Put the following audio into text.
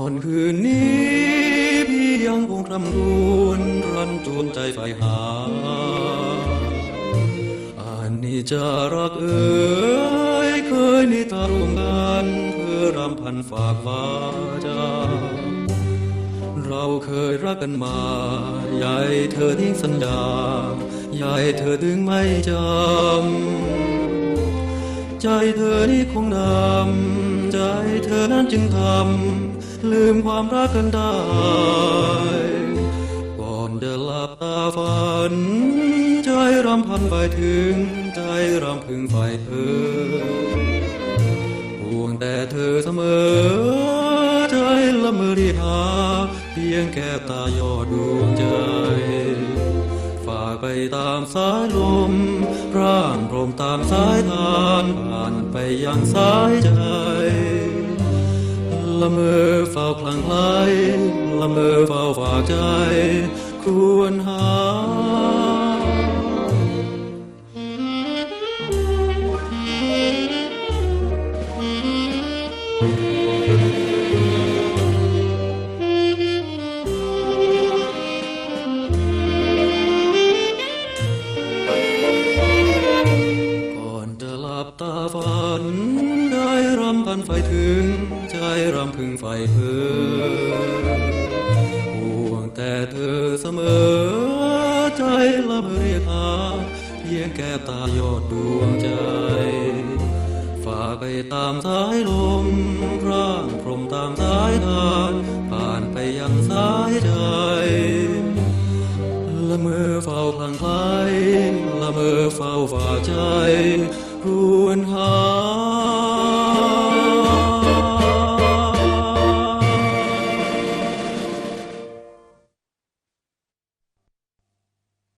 จะนอนคืนนี้พี่ยังคงคำรวนรันจวนใจใฝ่หาอันนี้จะรักเอ่ยเคยนิทาร่วมกันเพื่อรำพันฝากฟ้าจาเราเคยรักกันมาใหญ่เธอทิ้งสัญญาใหญ่เธอถึงไม่จำ ใจเธอนี่คงดำใจเธอนั้นจึงทำ ลืมความรักกันได้ ก่อนจะหลับตาฝัน ใจรำพันไปถึงใจรำพึงไปเธอห่วงแต่เธอเสมอ ใจละเมอรีหา เพียงแค่ตายอดดวงใจ ฝากไปตามสายลมร่างพรมตามสายทานผ่านไปยังสายใจ ละเมอเฝ้าคลั่งไคล้ละเมอเฝ้าฝากใจ ควรหา ก่อนจะหลับตาฝัน พันไฟถึง ใจรำพึงไฟเพื่อห่วงแต่เธอเสมอ ใจละเมเรียกหาเพียงแก้ตายอดดวงใจ ฝากไปตามสายลมร่างพรมตามสายทานผ่านไปยังสายใจละเมอเฝ้าคลั่งไคล้ละเมอเฝ้าฝ่าใจรวนหา